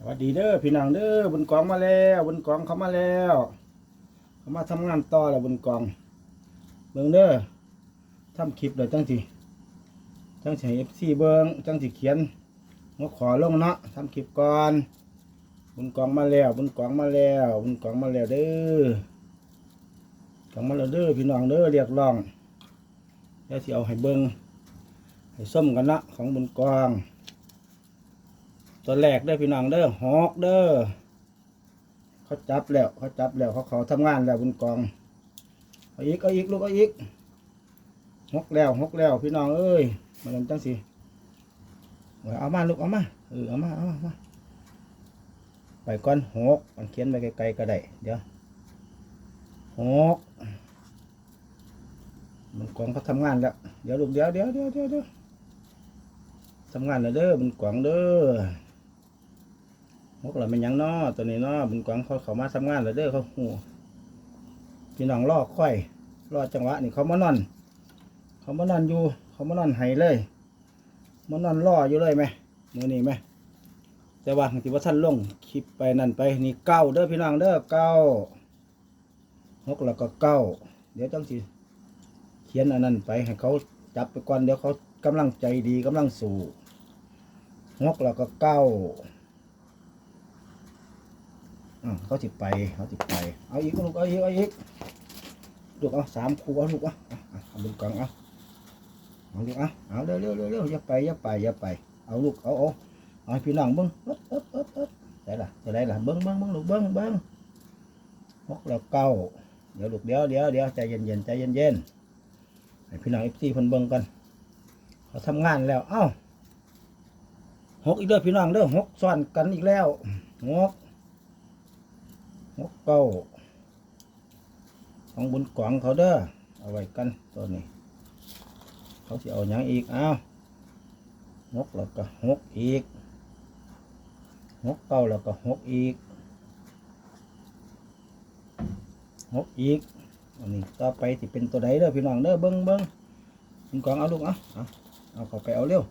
สวัสดีเด้อพี่น้องเด้อบนกองมาแล้วบนกองเขามาแล้วเขามาทำงานต่อแล้วบนกองเบิ่งเด้อทำคลิปเลยจังสิจังสิเอฟซีเบิ่งจังสิเขียนหัวขอลงเนาะทำคลิปก่อนบนกองมาแล้วบนกองมาแล้วบนกองมาแล้วเด้อกองมาแล้วเด้อพี่น้องเด้อเรียกร้องแล้วสิเอาให้เบิ่งให้ส้มกันเนะของบนกอง ตัวแรกเด้อพี่น้องเด้อหอกเด้อเขาจับแล้วเขาจับแล้วเขาเขาทำงานแล้วบนกองเอาอีกเอาอีกลูกเอาอีกหกแล้วหกแล้วพี่น้องเอ้ยมาลำจังสิเอามาลูกเอามาเออเอามาเอามาไปก่อนหกมันเขียนไปไกลๆก็ได้เดี๋ยวหกมันกองเขาทำงานแล้วเดี๋ยวลูกเดี๋ยวเดี๋ยวเดี๋ยวเดี๋ยวทำงานแล้วเด้อบนกองเด้อ มกเราเป็นยังนอตัวนี้นอบุญกวางเขาเขามาทำงานแล้วเด้อเขาหูพี่น้องรอค่อยรอจังหวะนี่เขามานอน เขามานอนอยู่ เขามานอนไห้เลยมานอนรออยู่เลยไหมมือนี่ไหมแต่ว่าที่ว่าท่านลงคลิปไปนั่นไปนี่เก้าเด้อพี่น้องเด้อเก้ามกแล้วก็เก้าเดี๋ยวจังสิเขียนอันนั้นไปให้เขาจับไปก่อนเดี๋ยวเขากำลังใจดีกำลังสู่มกแล้วก็เก้า เขาสิไปเขาสิไป เอาอีกลูกเอาอีกเอาอีกลูกเอาสามคู่เอาลูกเอาเอาเอาเอาบนกล่องเอาเอาลูกเอาเอาเร็วเร็วเร็วเร็วอย่าไปอย่าไปอย่าไป เอาลูกเอาเอาเอาพี่น้องเบิ้งเอ๊บเอ๊บเอ๊บเอ๊บได้ละจะได้ละเบิ้งเบิ้งเบิ้งลูกเบิ้งเบิ้งหกแล้วเก้าเดี๋ยวลูกเดี๋ยวเดี๋ยวเดี๋ยวใจเย็นเย็นใจเย็นเย็นให้พี่น้องเอฟซีเพิ่นเบิ้งกันเขาทำงานแล้วเอ้าหกอีกเด้อพี่น้องเด้อหกซ้อนกันอีกแล้วหก หกเก้าของบุญกวางเขาเด้อเอาไว้กันตัวนี้ เขาจะเอาอย่างอีกเอาหกแล้วก็หกอีกหกเก้าแล้วก็หกอีกหกอีกอันนี้ต่อไปที่เป็นตัวใดเด้อพี่น้องเด้อเบิ้งเบิ้งบุญกวางเอาลูกเอาเอาเอาเขาไปเอาเร็ว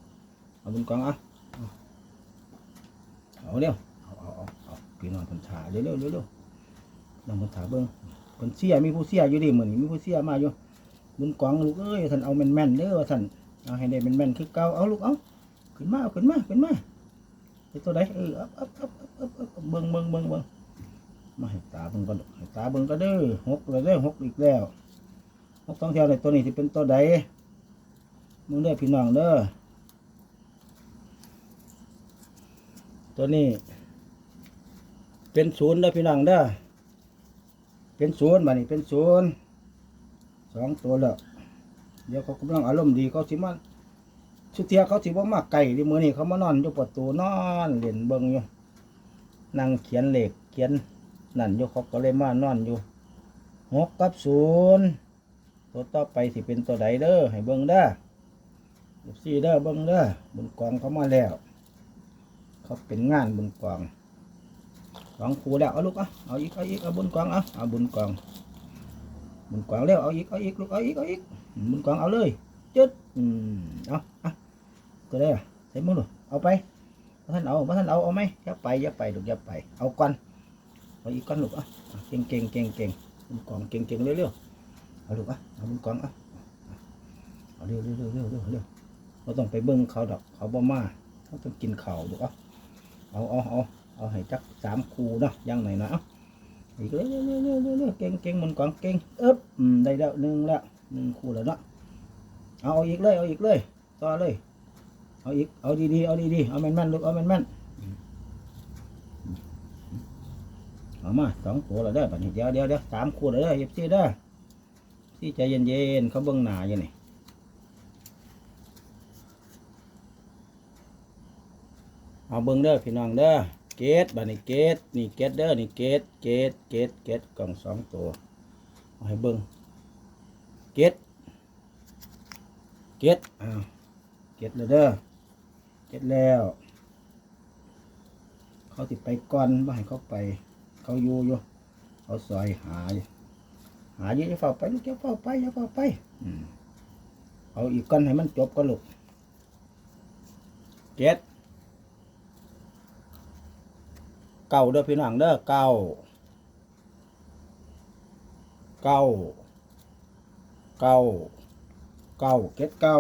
เอาบุญกวางเอาเอาเอาเร็วเอาเอาเอาพี่น้องคนถ่าเร็วเร็วเร็ว น้องคนถามเบิ้งคนเสียมีผู้เสียอยู่ดิเหมือนมีผู้เสียมาอยู่บุญกองลูกเอ้ยท่านเอาแม่นๆเด้อว่าท่านเอาให้ได้แม่นๆคือเก่าเอาลูกเอาขึ้นมาเอาขึ้นมาขึ้นมาไอ้ตัวใดเอออัพอัพอัพอัพอัพเบิ้งเบิ้งเบิ้งเบิ้งมาให้ตาเบิ้งก่อนลูกให้ตาเบิ้งก็เด้อหกเลยเด้อหกอีกแล้วหกสองแถวในตัวนี้ที่เป็นตัวใดมึงเด้อพี่น้องเด้อตัวนี้ เป็นศูนย์เด้อพี่น้องเด้อ เป็นศูนย์มานี่เป็นศูนย์สองตัวแล้วเดี๋ยวเขากำลังอารมณ์ดีเขาสิมาชุดเทียเขาสิว่ามาไก่ดิมือนี่เขามานอนอยู่ประตูนอนเล่นเบิงอยู่นั่งเขียนเหล็กเขียนนั่นอยู่เขาก็เลยมานอนอยู่หกกับศูนย์ตัวต่อไปสิเป็นตัวใดเด้อให้เบิงเด้อสี่เด้อเบิงเด้อบนกองเขามาแล้ว เขาเป็นงานบนกอง กองคูแล้วเอาลูกเอาเอาอีกเอาอีกเอาบุญกองเอาเอาบุญกองบุญกองเร็วเอาอีกเอาอีกลูกเอาอีกเอาอีกบุญกองเอาเลยจุดอืมเอาเอาก็ได้อะใส่มือหนูเอาไปท่านเอาท่านเอาเอาไหมอย่าไปอย่าไปลูกอย่าไป เอาก่อนเอาอีกก่อนลูกอะเก่งเก่งเก่งเก่งบุญกองเก่งเก่งเร็วเร็วเอาลูกอะเอาบุญกองเอาเอาเร็วเร็วเร็วเร็วเร็วเร็วเราต้องไปเบิ้งเขาดอกเขาบ่มาเขาต้องกินเขาวลูกอะเอาเอาเอา เอาให้จักสามคูเนาะยังไหนนะเอาอีกเร็วเร็วเร็วเร็วเก่งเก่งมันกวางเก่งเอ๊บอืมได้แล้วหนึ่งแล้วหนึ่งคูแล้วเนาะเอาเอาอีกเลยเอาอีกเลยต่อเลยเอาอีกเอาดีๆเอาดีๆเอาแม่นๆลูกเอาแม่นๆอืมเอามาสองตัวแล้วเด้ปัดนี้เดี๋ยวเดี๋ยวเดี๋ยวสามคูแล้วเด้เอฟซีเด้ที่ใจเย็นๆเขาเบิ่งหน้าอยู่นี่เอาเบิ่งเด้อพี่น้องเด้อ เกตบัดนี้เกตนี่เกตเด้อนี่เกตเกตเกตเกตกล่องสองตัวเอาให้เบิ้งเกตเกตอ้าวเกตเลยเด้อเกตแล้ว เขาติดไปก่อนไม่ให้เขาไป เขาอยู่อยู่เขาซอยหายหาอยู่จะเฝ้าไปลูกจะเฝ้าไปจะเฝ้าไปเอาอีกก่อนให้มันจบก็ลูกเกต เก้าเด้อพี่น้องเด้อเก้าเก้าเก้าเก้าเก็ดเก้า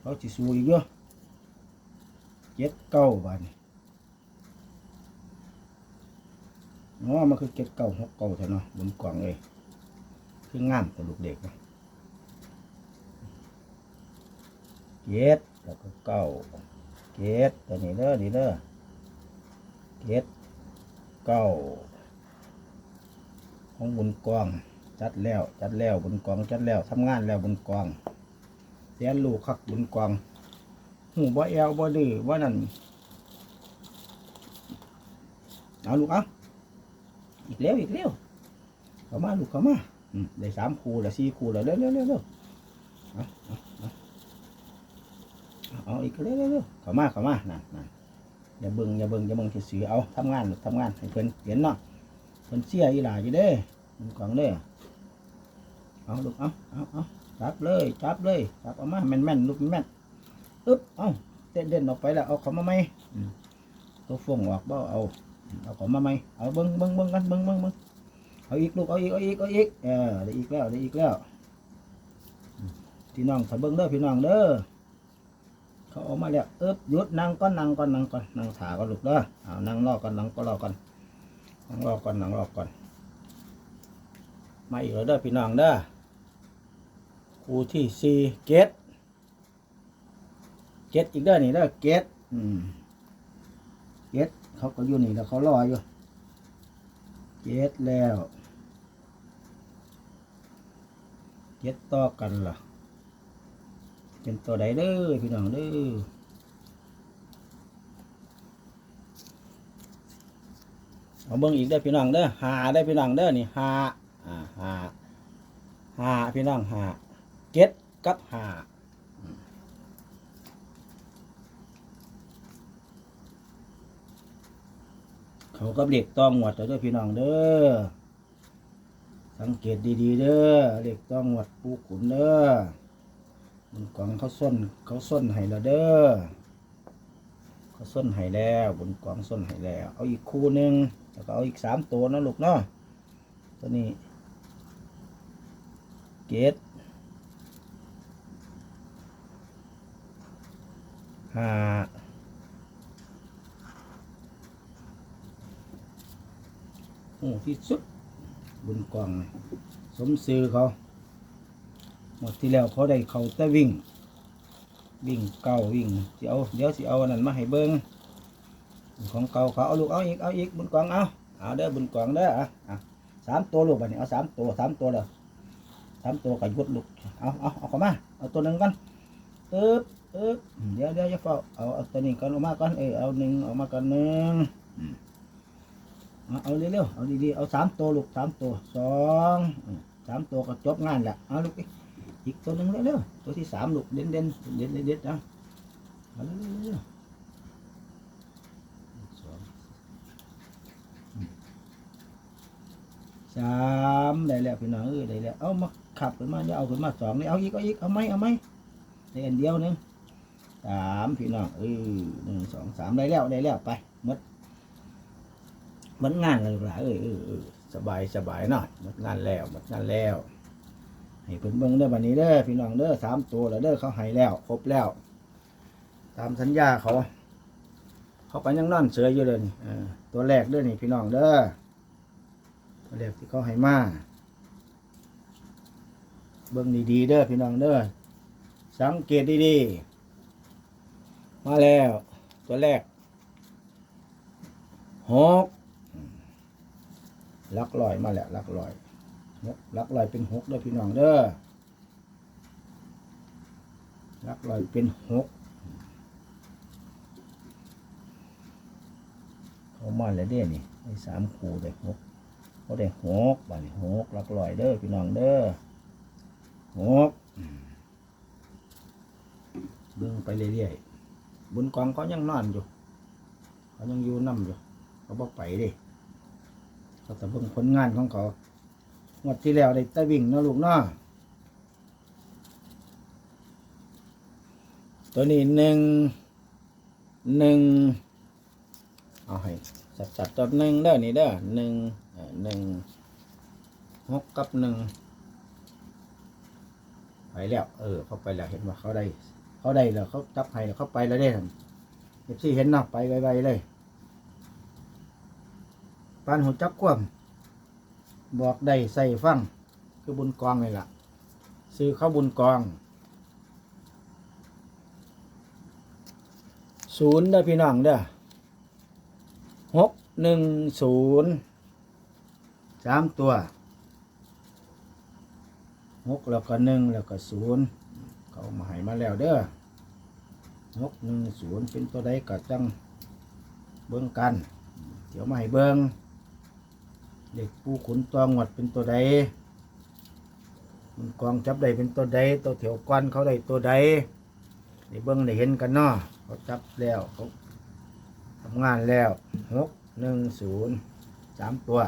เขาสิสูอีกเยอะเจ็ดเก้าบาทนี่อ๋อมันคือเจ็ดเก้าหกเก้าเท่าเนาะบนกล่องเลยคืองามแต่ลูกเด็กนะเจ็ดแล้วก็เก้าเจ็ดตัวนี้เด้อนี่เด้อ เจ็ดเก้าของบุญกอง จัดแล้ว จัดแล้วบุญกอง จัดแล้วทำงานแล้วบุญกองเสียนลูกคักบุญกองหูบ่แอวบ่ดื้อว่านั่นเอาลูกเอาอีกแล้วอีกแล้วเข้ามาลูกเข้ามาอืมได้สามคู่ล้วสี่คู่ล้วเร็วเร็วเร็วเร็วเอาอาเอาเอาเอาอีกเร็วเร็วเร็วเข้ามาเข้ามานั่นนั่น อย่าเบิ่งอย่าเบิ่งอย่าเบิ่งที่สือเอาทำงานลูกทำงานให้เพิ่นเห็นเนาะเพิ่นเสียอีหลาอยู่เด้มันของเด้เอาลูกเอาเอาเอาจับเลยจับเลยจับเอามาแม่นแม่นลูกแม่นอึ๊บเอาเด่นเด่นออกไปแล้วเอาเขามาไหมตัวฟงออกบ่เอาเอาเขามาไหมเอาเบิ่งเบิ่งเบิ่งกันเบิ่งเบิ่งเบิ่งเอาอีกลูกเอาอีกเอาอีกเอาอีกเออได้อีกแล้วได้อีกแล้วพี่น้องถ้าเบิ่งเด้อพี่น้องเด้อ เขาออกมาแล้วเอ๊บหยุดนั่งก่อนนั่งก่อนนั่งก่อนนั่งถาก็หลูกเด้อเอานั่งรอก่อนนั่งก็รอก่อนนั่งรอก่อนนั่งรอก่อน มาอีกแล้วเด้อพี่น้องเด้อคู่ที่สี่เกตเกตอีกเด้อนี่เด้อเกตอืมเกตเขาก็อยู่นี่แล้วเขารออยู่เกตแล้วเกตต่อกันล่ะ เป็นตัวใดเด้อพี่น้องเด้อเอาเบิ่งอีกเด้พี่น้องเด้อหาได้พี่น้องเด้อนี่หาอ่าหาหาพี่น้องหาเก็ดกับหาเขากับเด็กต้องหวดเด้อพี่น้องเด้อสังเกตดีๆเด้อเด็กต้องหวดปูขุนเด้อ บุญกองเขาส้นเขาส้นให้แล้วเด้อเขาส้นให้แล้วบุญกองส้นให้แล้ว เอาอีกคู่หนึ่งแล้วก็เอาอีกสามตัวนาะลูกเนาะตัวนี้เกตห้าโอ้ที่สุดบุญกอง สมซื้อเขา มดที่แล้วเขาได้เขาแต่วิ่ง วิ่งเก่าวิ่งสิเอาเดี๋ยวสิเอาอันนั้นมาให้เบิ้งของเก่าเขาเอาลูกเอาอีกเอาอีกบุญกองเอาเอาเด้อบุญกองเด้ออะอะสามตัวลูกบัดนี้เอาสามตัวสามตัวเด้อสามตัวกับยุดลูกเอาเอาเอาเข้ามาเอาตัวหนึ่งกันอึ๊บอึ๊บเดี๋ยวเดี๋ยวจะเฝ้าเอาเอาตัวนี้ก่อนออกมาก่อนเออเอาหนึ่งออกมาก่อนหนึ่งเอาเอาเร็วๆเอาดีๆเอาสามตัวลูกสามตัวสองสามตัวก็จบงานแหละเอาลูกดิ อีกตัวหนึ่งเร็วๆตัวที่สามลูกเด่นเด่นเด่นเด่นนะเอาเร็วๆๆสองสามได้แล้วพี่น้องเอ้ยได้แล้วเอามาขับขึ้นมาอย่าเอาขึ้นมาสองนี่เอาอีกเอาอีกเอาไหมเอาไหมได้อันเดียวหนึงสามพี่น้องเออหนึ่งสองสามได้แล้วได้แล้วไปมดหมดงานเลยล่ะเอ้ยเออเออสบายสบายหน่อยมดงานแล้วมดงานแล้ว ให้เพิ่นเบิ่งเด้อบัดนี้เด้อพี่น้องเด้อสามตัวแล้วเด้อเขาให้แล้ว ครบแล้ว ตามสัญญาเขา เขาไปยังนอนเสืออยู่เลยนี่เออตัวแรกเด้อนี่พี่น้องเด้อตัวแรกที่เขาให้มาเบิ่งดีๆเด้อพี่น้องเด้อสังเกตดีๆมาแล้ว ตัวแรกหกลักลอยมาแล้วลักลอย ลักลอยเป็นหกเด้อพี่น้องเด้อลักลอยเป็นหกเขามาแล้วเด้นี่ไอ้สามคู่ได้หกเขาได้หกบานี่หกลักลอยเด้อพี่น้องเด้อหกเบิ่งไปเรื่อยๆบุญกองเขายังนอนอยู่เขายังอยู่น้ำอยู่เขาบอกไปดิเขาแต่เบิ่งผลงานของเขา งวดที่แล้วได้ตะวิ่งเนาะลูกเนาะตัวนี้หนึ่งหนึ่งเอาให้สัดสัดตัวหนึ่งเด้อนี่เด้อหนึ่งหนึ่งหกกับหนึ่งไปแล้วเออเขาไปแล้วเห็นว่าเขาได้ เขาได้แล้วเขาจับให้แล้วเขาไปแล้วเด้ท่านเอฟซีเห็นนาะไปไวๆเลยปานหัวจับคว่ำ บอกได้ใส่ฟังคือบุญกองเลยล่ะ ซื้อเข้าบุญกองศูนย์เด้พี่น้องเด้อหกหนึ่งศูนย์สามตัวหกแล้วก็หนึ่งแล้วก็ศูนย์เขามาให้มาแล้วเด้อหกหนึ่งศูนย์เป็นตัวใดก็จังเบิ่งกัน เดี๋ยวมาให้เบิ่ง เด็กผู้ขุนตัวงวดเป็นตัวใดมันกองจับได้เป็นตัวใดตัวเถียวก้อนเขาได้ตัวใดได้เบิ่งได้เห็นกันเนาะเขาจับแล้วเขาทำงานแล้วหกหนึ่งศูนย์สามตัว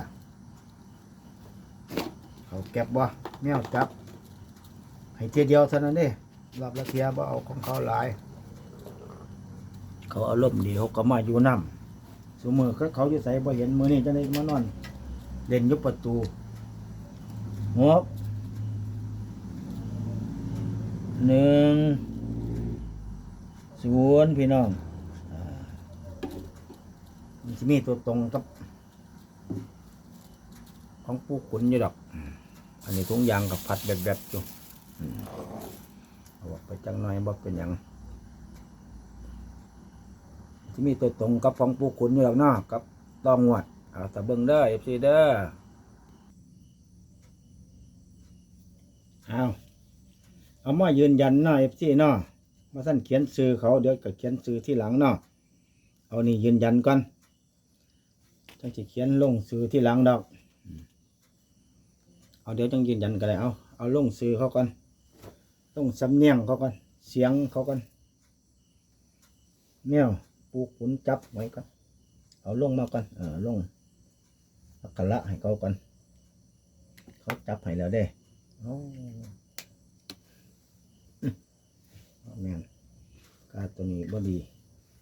เขาเก็บบ่แมวจับ ให้เทียเดียวเท่านั้นเด้รอบละเทียบ่เอาของเขาหลาย เขาอารมณ์ดีเขาก็มาอยู่น้ำสมือเขาเขาอยู่ใส่บ่เห็นมือนี่จะได้มานอน เล่นยุบประตูงบหนึ่งศูนย์พี่น้องอ่มันจะมีตัวตรงกับ ของผู้ขุนอยู่ดอก อันนี้ทุงยางกับพัดแบบแบบๆอยู่เอาไปจังหน่อยบ่เป็นหยังที่มีตัวตรงกับของผู้ขุนอยู่ดอกเนาะกับตองงวด เอาแต่เบิ่งเด้อเอฟซีเด้อเอาเอามายืนยันเนาะเอฟซีเนาะมาท่านเขียนซื้อเขาเดี๋ยวก็เขียนซื้อที่หลังเนาะเอานี่ยืนยันก่อนจังจะเขียนลงซื้อที่หลังดอก เอาเดี๋ยวต้องยืนยันกันเลยเอาเอาลงซื้อเขาก่อนต้องสำเนียงเขาก่อนเสียงเขาก่อนแมวปูขุนจับไว้ก่อนเอาลงมาก่อนเออลง อักขระให้เขาก่อนเขาจับให้แล้วเด้โอ้แม่นกาตัวนี้บ่ดี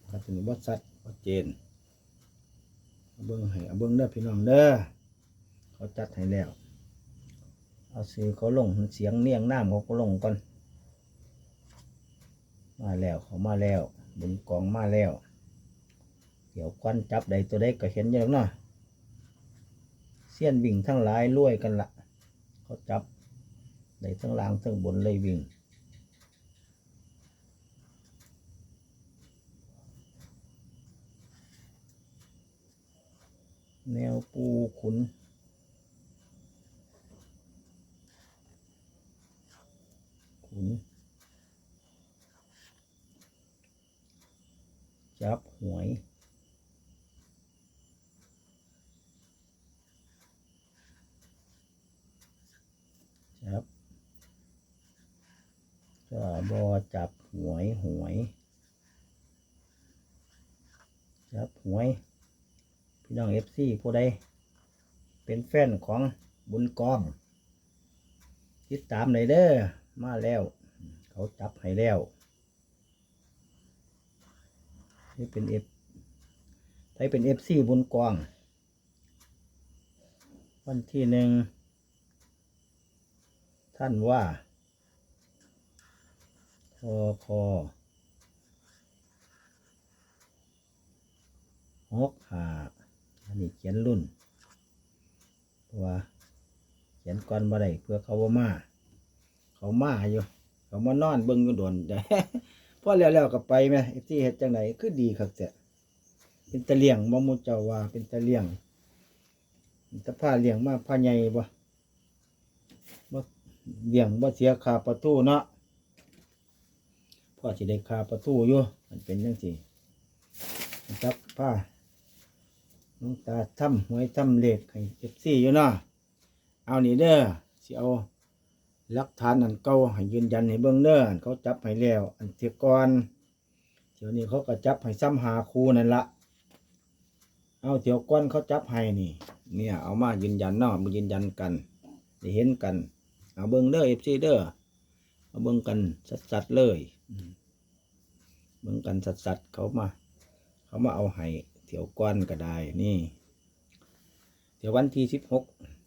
กาตัวนี้บ่ชัดบ่เจนเอาเบิ้งให้เอาเบิ้งเด้อพี่น้องเด้อเขาจัดให้แล้ว เอาซื้อเขาลงเสียงเนียงน้ำเขาก็ลงก่อน มาแล้วเขามาแล้วบุญกองมาแล้ว เดี๋ยวควันจับใดตัวใดก็เห็นอยู่แล้วเนาะ เสี้ยนวิ่งทั้งหลายรวยกันละเขาจับใดทั้งล่างทั้งบนเลยวิ่งแนวปูขุน ขุน จับหวย จับจะ บอจับหวยหวย จับหวย พี่น้องเอฟซีผู้ใดเป็นแฟนของบุญกอง ติดตามเลยเด้อมาแล้ว เขาจับให้แล้วนี่เป็นเอฟไทยเป็นเอฟซีบุญกอง วันที่หนึ่งท่านว่า อคอหกหาอันนี้เขียนรุ่นเพราะว่าเขียนก่อนบ่ได้เพื่อเขาว่ามา เขามาอยู่ เขามานอนเบิ่งอยู่โดนแต่พอแล้วแล้วก็ไปแม่เอฟซีเฮ็ดจังไดคือดีคักแท้เป็นตะเลี่ยงบ่มูเจ้าว่าเป็นตะเลี่ยงตะผ้าเลียงมาผ้าใหญ่บ่บ่เลียงบ่เสียค่าประตูเนาะ อสิได้คาประตูอยู่มันเป็นจังซี่นะครับผ้าน้องตาทำหวยทำเลขให้เอฟซีอยู่เนาะเอานี่เด้อสิเอาหลักฐานอันเก่าให้ยืนยันให้เบิ่งเด้ออันเขาจับให้แล้ว อันเทียก่อนเดี๋ยวนี้เขาก็จับให้ซ้ำหาครูนั่นละเอาเที่ยวก้อนเขาจับให้นี่ เนี่ย เอามายืนยันเนาะมายืนยันกันได้เห็นกัน เอาเบิ่งเด้อเอฟซีเด้อเอาเบิ่งกันสัดๆเลย เบิ่งกันสัดๆเขามา เขามาเอาให้เที่ยวก้อนก็ได้นี่เดี๋ยววันที่สิบหก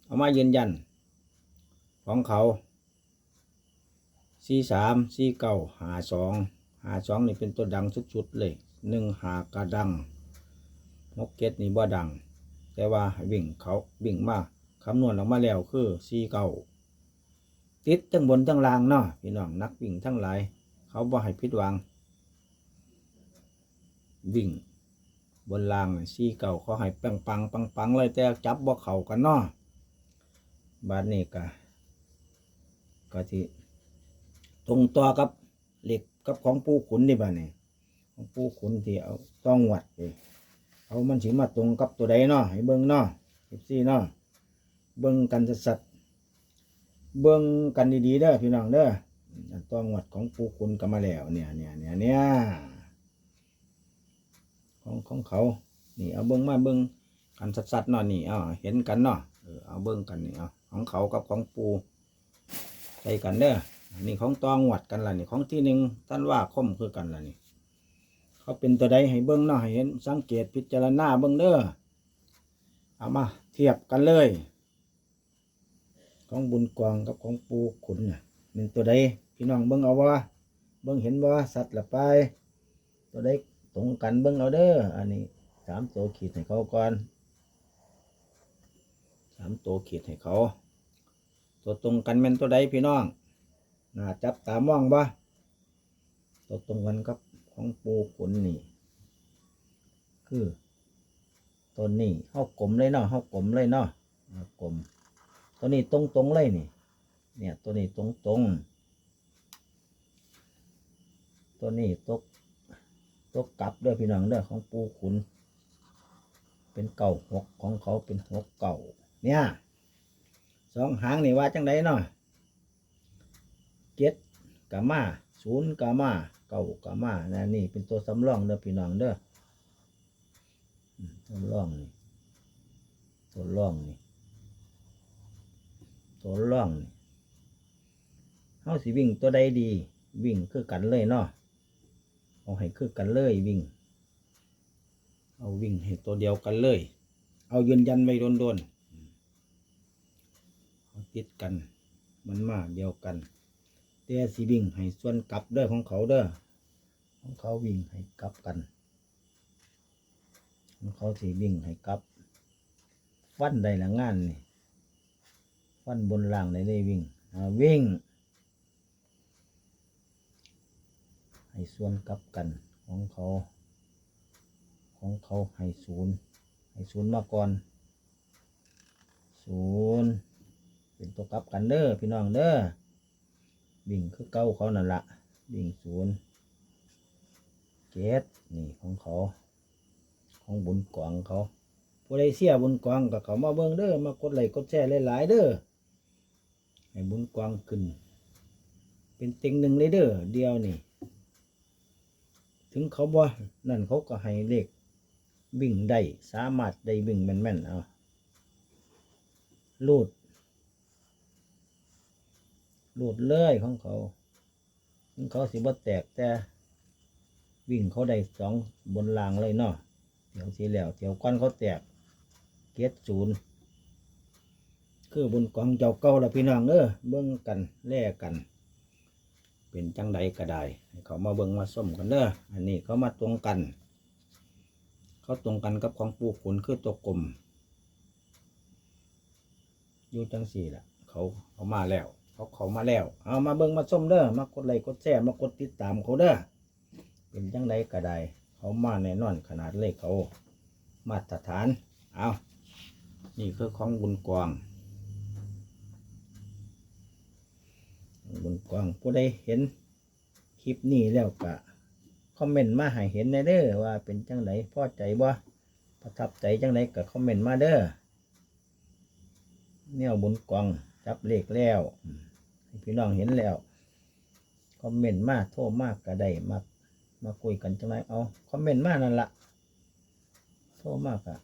เอามายืนยัน ของเขาสี่สามสี่เก้าหาสองหาสองนี่เป็นตัวดังสุดๆเลยหนึ่งหากระดังนกเก็ตนี่บ่ดัง แต่ว่าห้วิ่งเขาวิ่งมาคำนวณออกมาแล้วคือสี่เก้าติดทั้งบนทั้งล่างเนาะพี่น้องนักวิ่งทั้งหลาย เขาบ่ให้ผิดหวัง วิ่ง บนล่างสี่เก่าเขาให้ปังปังปังปังเลยแต่จับบ่เขากันเนาะบาดนี้ก็ก็ที่ตรงต่อกับเหล็กกับของปูขุนนี่บาดนี้ของปูขุนที่เอาต้องวัดไปเอามันสิมาตรงกับตัวใดเนาะให้เบิ่งเนาะสิบสี่เนาะเบิ่งกันสัดเบิ่งกันดีๆเด้อพี่น้องเด้อ ต้องวัดของปูขุนก็มาแล้วเนี่ยเนี่ยเนี่ยเนี่ยของของเขา นี่เอาเบิ้งมาเบิ้งกันสัดๆเนาะนี่เอเห็นกันเนาะเออเอาเบิ้งกันนี่เอาของเขากับของปูใส่กันเด้อนี่ของตองหวัดกันล่ะนี่ของที่หนึ่งท่านว่าคมคือกันล่ะนี่ เขาเป็นตัวใดให้เบิ้งเนาะให้เห็นสังเกตพิจารณาเบิ้งเด้อเอามาเทียบกันเลย ของบุญกวางกับของปูขุนเนี่ยเป็นตัวใด พี่น้องเบิ้งเอาว่าเบิ้งเห็นว่าสัตว์ละไป ตัวใดตรงกันเบิ้งเอาเด้ออันนี้สามตัวขีดให้เขาก่อนสามตัวขีดให้เขา ตัวตรงกันแม่นตัวใดพี่น้องน่าจับตามองบ่ตัวตรงกันกับของปูขุนนี่ คือตัวนี้เข้ากลมเลยเนาะเข้ากลมเลยเนาะกลมตัวนี้ตรงตรงๆเลยนี่ เนี่ยตัวนี้ตรงตรงๆ ตัวนี้ตกตัวกลับด้อพี่น้องเด้อของปูขุน เป็นเก่าหกของเขาเป็นหกเก่าเนี่ยสองหางนี่ว่าจังไดเนาะเจ็ดกามาศูนย์กามาเก่ากามานะนี่เป็นตัวสำรองเด้อพี่น้องเด้ออืมสำรองนี่ตัวร่องนี่ตัวร่องนี่เฮาสิวิ่งตัวใดดี วิ่งคือกันเลยเนาะ เอาให้คือกันเลยวิ่ง เอาวิ่งให้ตัวเดียวกันเลย เอายืนยันไว้โดนๆเอาติดกัน มันมาเดียวกันแต่สีวิ่งให้ส่วนกลับเด้อของเขาเด้อของเขาวิ่งให้กลับกันของเขาสีวิ่งให้กลับฟันใดละงานนี่ฟันบนล่างได้เลยวิ่งวิ่ง ให้ส่วนกลับกันของเขา ของเขาให้ศูนย์ให้ศูนย์มาก่อนศูนย์เป็นตัวกลับกันเด้อพี่น้องเด้อวิ่งคือเก้าเขานั่นละวิ่งศูนย์เจ็ดนี่ของเขา ของบุญกวางเขาผู้ใดเสียบุญกวางกับเขามาเบิ่งเด้อมากดไลค์กดแชร์หลายๆเด้อให้บุญกวางขึ้น เป็นเต็งหนึ่งเลยเด้อเดียวนี่ ถึงเขาบ่นั่นเขาก็ให้เลขวิ่งได้สามารถได้วิ่งแม่นๆเอาลูดลูดเลยของเขาถึงเขาสิบ่แตกแต่วิ่งเขาได้สองบนรางเลยเนาะเดี๋ยวสีแล้วเดี๋ยวก้อนเขาแตกเกียรศูนย์คือบนกองเจ้าเก่าละพี่น้องเออเบิ่งกันแลกกัน เป็นจังใดก็ได้เขามาเบิ่งมาส้มกันเด้ออันนี้เขามาตรงกัน เขาตรงกันกับของปูขุนคือตัวกลมอยู่จังสี่ละเขาเขามาแล้ว เขาเขามาแล้ว เอามาเบิ่งมาส้มเด้อมากดไลค์กดแชร์มากดติดตามเขาเด้อเป็นจังใดก็ได้เขามาแน่นอนขนาดเลขเขา มาตรฐาน เอานี่คือของบุญกวาง บนกว้างผู้ใดเห็นคลิปนี้แล้วก็คอมเมนต์มาให้เห็นในเด้อว่าเป็นจังไดพอใจบ่ประทับใจจังไดก็คอมเมนต์มาเด้อแนวบนกว้างจับเลขแล้วพี่น้องเห็นแล้วคอมเมนต์มาโทรมากก็ได้มามาคุยกันจังไดเอาคอมเมนต์มานั่นละโทรมากอะ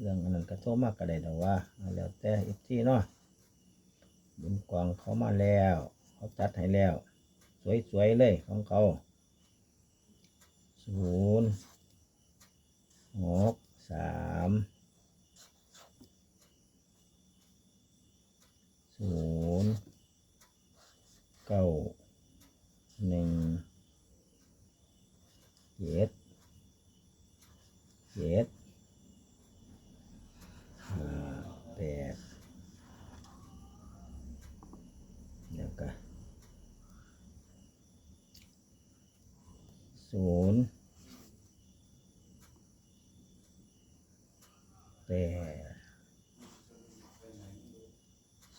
เรื่องอันนั้นก็โทรมากก็ได้แต่ว่าแล้วแต่อีกที่เนาะบนกว้างเขามาแล้ว เขาจัดให้แล้ว สวยๆเลยของเขาศูนย์หกสามศูนย์เก้าหนึ่งเจ็ดเจ็ดห้าแปดเดี๋ยวกันศูนย์แปด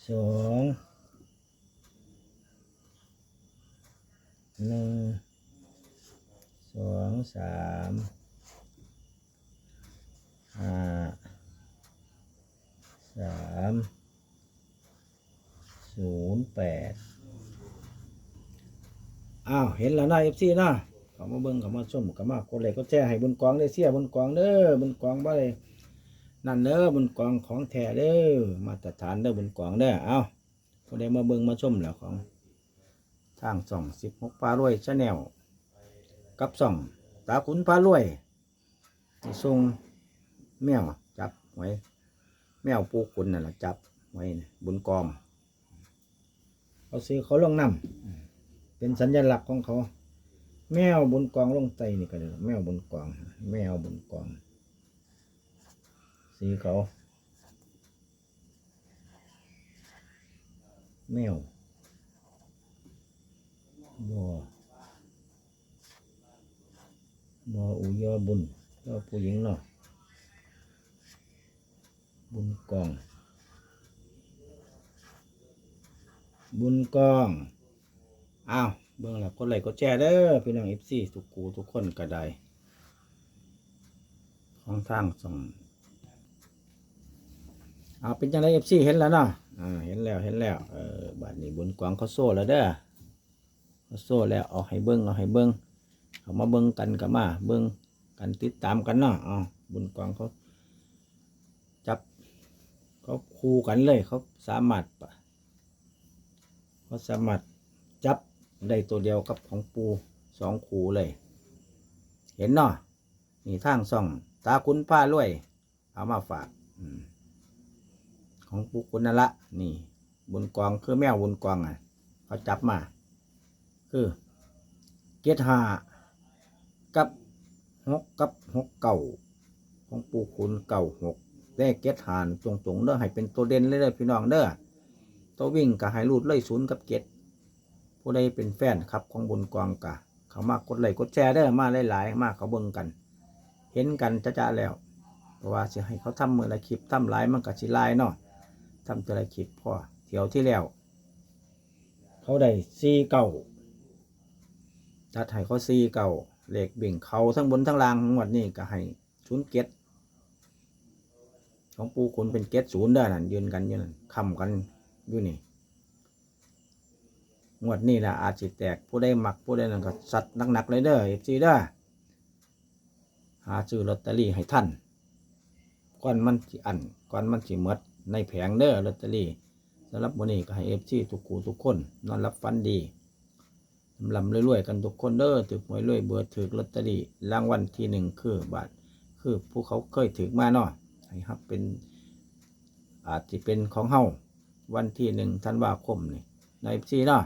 สองหนึ่งสองสามห้าสามศูนย์แปดอ้าว เห็นแล้วนะเอฟซีนะเขามาเบิ่งเขามาชมเขามากดเลยก็แจ้ให้บนกองได้เสียบนกองเด้อบนกองบ่ได้นั่นเด้อบนกองของแท้เด้อมาตรฐานเด้อบนกองเด้อเอาก็ได้มาเบิ่งมาชมแล้วของ ทางส่องสิบหกพารวยชาแนลกับส่องตาขุนพารวยที่ทรงแมวจับไว้แมวปูขุนนั่นแหละจับไว้บนกองเขาซื้อเขาลงน้ำ เป็นสัญลักษณ์ของเขา แมวบนกองลงไตนี่ก็เลยแมวบนกอง แมวบนกอง สีเขา แมวบ่บ่อุยอบุญก็ผู้หญิงเนาะบุญกอง บุญกอง อ้าวเบิ่งแล้วกดไลค์กดแชร์เด้อพี่น้องเอฟซีทุกกูทุกคนก็ได้ของทางส่งเอาเป็นจังไดเอฟซีเห็นแล้วเนาะอ่าเห็นแล้วเห็นแล้วเออบัดนี้บุญกองเขาโซ่แล้วเด้อเอาโซ่แล้วเอาให้เบิ้งเอาให้เบิ้งเขามาเบิ้งกันกับมา เบิ้งกันติดตามกันเนาะเอาบุญกองเขาจับเขาคู่กันเลยเขาสามารถปะเขาสามารถจับ ได้ตัวเดียวกับของปูสองคู่เลย เห็นเนาะนี่ทางส่อง ตาคุณผ้ารวย เอามาฝากอของปูคุณนั่นละนี่ บุญกองคือแมวบุญกองอะเขาจับมา คือเกตหากับหกกับหกเก่าของปูคุณเก่าหกได้เกตหานตรงๆเด้อให้เป็นตัวเด่นเลยเด้อพี่น้องเด้อตัววิ่งก็ให้รูดเลยศูนย์กับเกต ผู้ใดเป็นแฟนครับของบุญกองกะ เขามากดไลค์กดแชร์เด้มาหลายๆ มากเขาเบิ่งกัน เห็นกันจะจะแล้ว เพราะว่าสิให้เขาทำมือละคลิปทำหลายมันก็สิลายเนาะทำแต่ละคลิปพอเที่ยวที่แล้ว เขาได้ซีเก่าจัดให้เขาซีเก่าเหล็กบิ่งเขาทั้งบนทั้งล่างทั้งหมดนี่ก็ให้ศูนเก็ดของปูขุนเป็นเก็ดศูนย์เด้นั่นยืนกันอยู่นั่นคำกันอยู่นี่ งวดนี่แหละอาจจิแตกผู้ได้หมักผู้ได้นั่นก็สัตว์หนักๆเลยเด้อเอฟซีเด้อหาซื้อลอตเตอรี่ให้ท่านก่อนมันสิอันก่อนมันสิหมดในแผงเด้อลอตเตอรี่สำหรับวันนี้ก็ให้เอฟซีทุกคู่ทุกคน นอนรับฟันดีลำๆรวยๆกันทุกคนเด้อถือหวยรวยเบอร์ถือลอตเตอรี่รางวัลที่หนึ่งคือบาทคือผู้เขาเคยถือมาเนาะให้ครับเป็นอาจจะเป็นของเฮาวันที่หนึ่งธันวาคมนี่ในซีเนาะ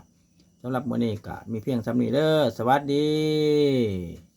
สำหรับวันนี้ก็มีเพียงสำนีเด้อสวัสดี